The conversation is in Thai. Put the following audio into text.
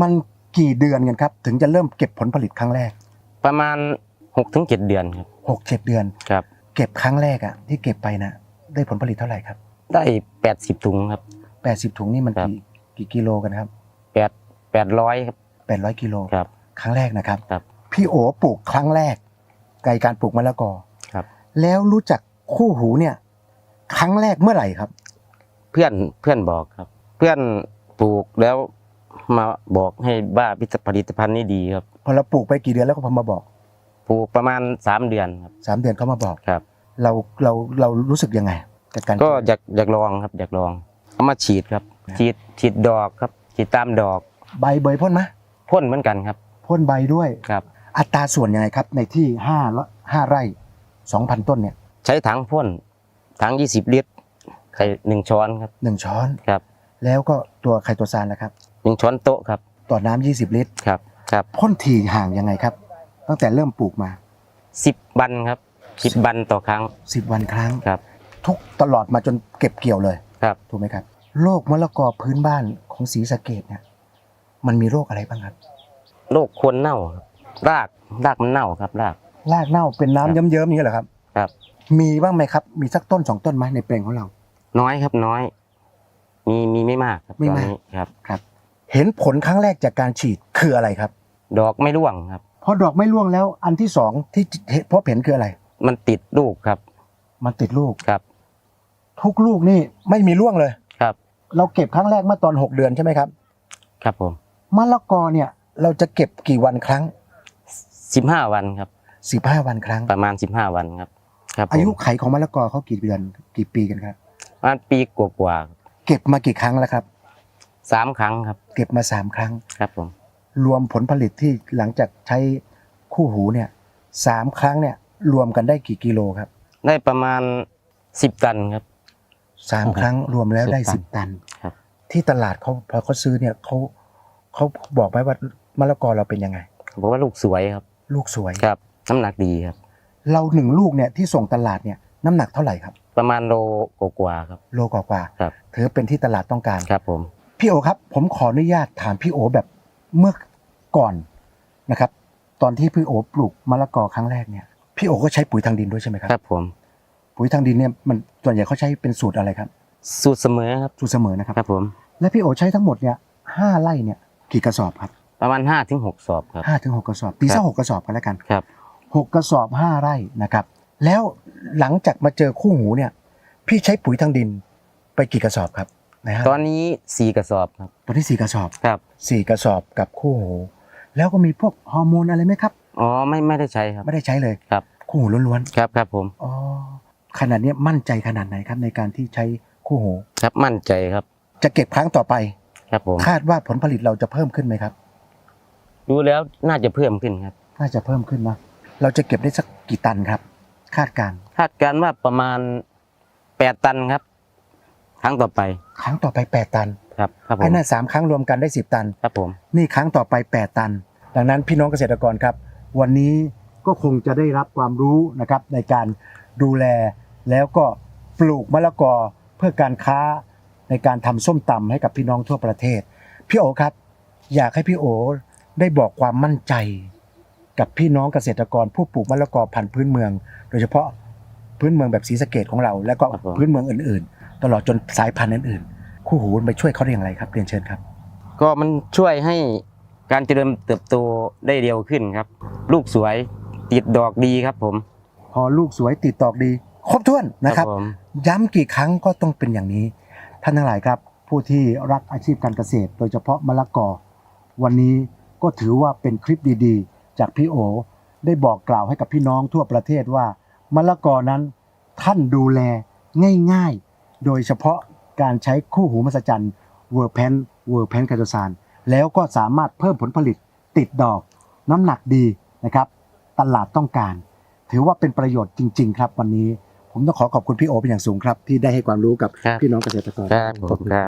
มันกี่เดือนกันครับ ถึงจะเริ่มเก็บผลผลิตครั้งแรก ประมาณหกถึงเจ็ดเดือนครับหกเจ็ดเดือน ครับ เก็บครั้งแรกอะที่เก็บไปนะได้ผลผลิตเท่าไหร่ครับได้แปดสิบถุงครับ แปดสิบถุงนี่มันครับ กี่กี่กิโลกันครับแปดแปดร้อยครับ แปดร้อยกิโลครับ ครั้งแรกนะครับ ครับ พี่โอปลูกครั้งแรกไกการปลูกมะละกอครับ แล้วรู้จักคู่หูเนี่ย ครั้งแรกเมื่อไหร่ครับ เพื่อนเพื่อนบอกครับ เพื่อนปลูกแล้ว มาบอกให้บ้าพิษผลิตภัณฑ์นี้ดีครับพอเราปลูกไปกี่เดือนแล้วก็พอมาบอกปลูกประมาณสามเดือนครับสามเดือนเขามาบอกครับ เราเราเรารู้สึกยังไงกับการก็อยากอยากลองครับอยากลองเอามาฉีดครับ ฉีดฉีดดอกครับ ฉีดตามดอก ใบเบยพ่นไหมพ่นเหมือนกันครับพ่นใบด้วยครับ อัตราส่วนยังไงครับ ในที่ห้าละห้าไร่สองพันต้นเนี่ย ใช้ถังพ่นถังยี่สิบลิตรใส่หนึ่งช้อนครับหนึ่งช้อนครับ แล้วก็ตัวไคโตซานนะครับ หนึ่งช้อนโต๊ะครับต่อน้ำยี่สิบลิตรครับครับพ่นถี่ห่างยังไงครับ ตั้งแต่เริ่มปลูกมา สิบบันครับสิบบันต่อครั้งสิบวันครั้ง ครับทุกตลอดมาจนเก็บเกี่ยวเลย ครับ ถูกไหมครับโรคมะละกอพื้นบ้านของศรีสะเกดเนี่ยมันมีโรคอะไรบ้างครับ โรคโคนเน่าครับรากรากมันเน่าครับราก รากเน่าเป็นน้ำครับเยิ้มๆอย่างนี้เหรอครับ ครับ มีบ้างไหมครับ มีสักต้นสองต้นไหมในแปลงของเรา น้อยครับน้อย มีมีไม่มากครับไม่ตอนมาก นี้ครับ ครับ เห็นผลครั้งแรกจากการฉีดคืออะไรครับ ดอกไม่ร่วงครับ พอดอกไม่ร่วงแล้วอันที่สองที่พบเห็นคืออะไร มันติดลูกครับ มันติดลูกครับ ทุกลูกนี่ไม่มีร่วงเลยครับ เราเก็บครั้งแรกเมื่อตอนหกเดือนใช่ไหมครับ ครับผมมะละกอเนี่ยเราจะเก็บกี่วันครั้งสิบห้าวันครับสิบห้าวันครั้งประมาณสิบห้าวันครับครับผมอายุไขของมะละกอเขากี่เดือนกี่ปีกันครับประมาณปีกว่าเก็บมากี่ครั้งแล้วครับๆ สามครั้งครับ เก็บมาสามครั้ง ครับผม รวมผลผลิตที่หลังจากใช้คู่หูเนี่ยสามครั้งเนี่ยรวมกันได้กี่กิโลครับ ได้ประมาณสิบตันครับสามครั้งรวมแล้วได้สิสิบบตัตันนครับ ที่ตลาดเขาพอเขาซื้อเนี่ยเขาเขาบอกไหมว่ามะละกอเราเป็นยังไงบอกว่าลูกสวยครับ ลูกสวยครับ น้ำหนักดีครับ เราหนึ่งลูกเนี่ยที่ส่งตลาดเนี่ยน้ำหนักเท่าไหร่ครับ ประมาณโลกว่าๆครับ โลกว่าครับๆถือเป็นที่ตลาดต้องการครับผม พี่โอครับ ผมขออนุญาตถามพี่โอแบบเมื่อก่อนนะครับ ตอนที่พี่โอปลูกมะละกอครั้งแรกเนี่ยพี่โอก็ใช้ปุ๋ยทางดินด้วยใช่ไหมครับครับผม ปุ๋ยทางดินเนี่ยมันส่วนใหญ่เขาใช้เป็นสูตรอะไรครับ สูตรเสมอครับสูตรเสมอนะครับครับผม และพี่โอใช้ทั้งหมดเนี่ยห้าไร่เนี่ยกี่กระสอบครับประมาณห้าถึงหกสอบครับห้าถึงหกกระสอบตีครัสักบหกกระสอบกันแล้วกันครับหกกระสอบห้าไร่นะครับ แล้วหลังจากมาเจอคู่หูเนี่ย พี่ใช้ปุ๋ยทางดินไปกี่กระสอบครับ นะฮะตอนนี้สี่กระสอบครับตอนที่สี่กระสอบครับสี่กระสอบกับคู่หู แล้วก็มีพวกฮอร์โมนอะไรไหมครับ อ๋อไม่ไม่ได้ใช้ครับ ไม่ได้ใช้เลยครับ คู่หูล้วนครับครับผมๆอ๋อขนาดเนี้ยมั่นใจขนาดไหนครับในการที่ใช้คู่หู ครับมั่นใจครับ จะเก็บครั้งต่อไป ครับผมคาดว่าผลผลิตเราจะเพิ่มขึ้นไหมครับ ดูแล้วน่าจะเพิ่มขึ้นครับ น่าจะเพิ่มขึ้นนะเราจะเก็บได้สักกี่ตันครับ คาดการณ์คาดการณ์ว่าประมาณแปดตันครับ ครั้งต่อไป ครั้งต่อไป 8 ตันครับครับผไอ้มนั่นสามครั้งรวมกันได้ 10 ตัน ครับผม นี่ครั้งต่อไป 8 ตัน ดังนั้นพี่น้องเกษตรกรครับ วันนี้ก็คงจะได้รับความรู้นะครับในการดูแลแล้วก็ปลูกมะละกอเพื่อการค้าในการทำส้มตำให้กับพี่น้องทั่วประเทศ พี่โอครับ อยากให้พี่โอได้บอกความมั่นใจ กับพี่น้องเกษตรกรผู้ปลูกมะละกอพันธุ์พื้นเมือง โดยเฉพาะพื้นเมืองแบบศรีสะเกดของเรา แล้วก็พื้นเมืองอื่นๆ ตลอดจนสายพันธุ์อื่นๆ คู่หูไปช่วยเขาได้อย่างไรครับเรียนเชิญครับ ก็มันช่วยให้การเจริญเติบโตได้เร็วขึ้นครับ ลูกสวยติดดอกดีครับผม พอลูกสวยติดตอกดี ครบถ้วนนะครับ ผม ย้ำกี่ครั้งก็ต้องเป็นอย่างนี้ ท่านทั้งหลายครับ ผู้ที่รักอาชีพการเกษตร โดยเฉพาะมะละกอ วันนี้ก็ถือว่าเป็นคลิปดีๆ จากพี่โอ ได้บอกกล่าวให้กับพี่น้องทั่วประเทศว่ามะละกอนั้นท่านดูแลง่ายๆ โดยเฉพาะการใช้คู่หูมหัศจรรย์เวอร์แพนเวอร์แพนคาโตซานแล้วก็สามารถเพิ่มผลผลิตติดดอก น้ำหนักดีนะครับ ตลาดต้องการ ถือว่าเป็นประโยชน์จริง ๆ ครับวันนี้ ผมต้องขอขอบคุณพี่โอเป็นอย่างสูงครับ ที่ได้ให้ความรู้กับครับพี่น้องเกษตรกร ครับผมครับ